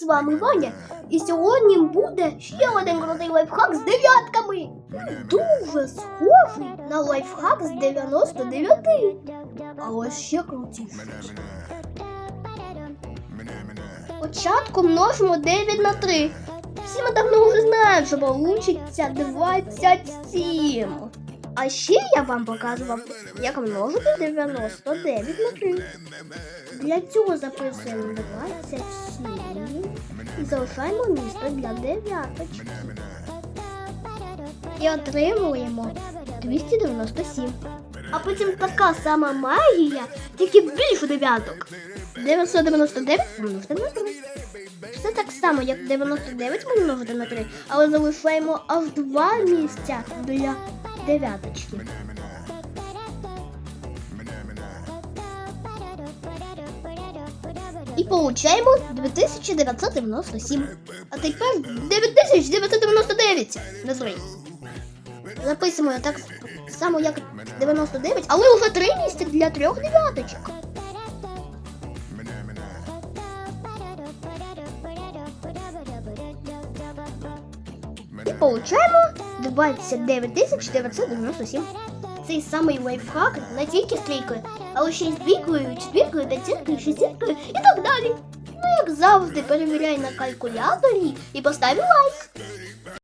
З вами Ваня. І сьогодні буде ще один крутий лайфхак з дев'ятками. Дуже схожий на лайфхак з 99. Але ще крутіше. Спочатку множимо 9 на 3. Всі ми давно вже знаємо, що получиться 27. А ще я вам показував, як множити 99 на 3. Для цього записуємо 27 і залишаємо місто для дев'яточки. І отримуємо 297. А потім така сама магія, тільки більше дев'яток. 999 помножити на 3. Все так само, як 99 помножити на 3, але залишаємо аж два місця для дев'яточки. І получаємо 2997. А тепер 9999 на 3. Записуємо так само, як 99, але вже три місця для трьох дев'яточок. І получаємо 29997. Цей самий лайфхак не тільки з трійкою, але ще й з двійкою, четвіркою, п'ятіркою, шестіркою і Ну, як завжди, перевіряй на калькуляторі і постав лайк.